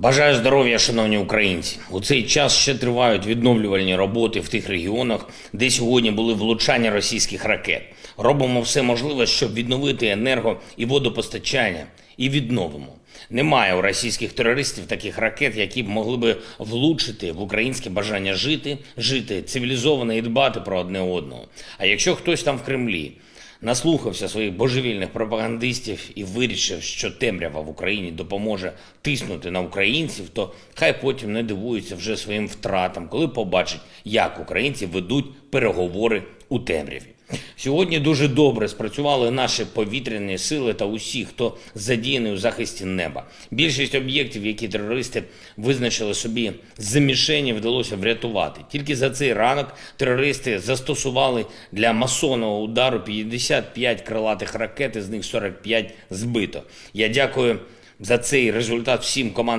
Бажаю здоров'я, шановні українці. У цей час ще тривають відновлювальні роботи в тих регіонах, де сьогодні були влучання російських ракет. Робимо все можливе, щоб відновити енерго і водопостачання, і відновимо. Немає у російських терористів таких ракет, які б могли би влучити в українське бажання жити, жити цивілізовано і дбати про одне одного. А якщо хтось там в Кремлі наслухався своїх божевільних пропагандистів і вирішив, що темрява в Україні допоможе тиснути на українців, то хай потім не дивується вже своїм втратам, коли побачить, як українці ведуть переговори у темряві. Сьогодні дуже добре спрацювали наші повітряні сили та усі, хто задіяний у захисті неба. Більшість об'єктів, які терористи визначили собі за мішені, вдалося врятувати. Тільки за цей ранок терористи застосували для масонного удару 55 крилатих ракет, із них 45 збито. Я дякую за цей результат всім командам.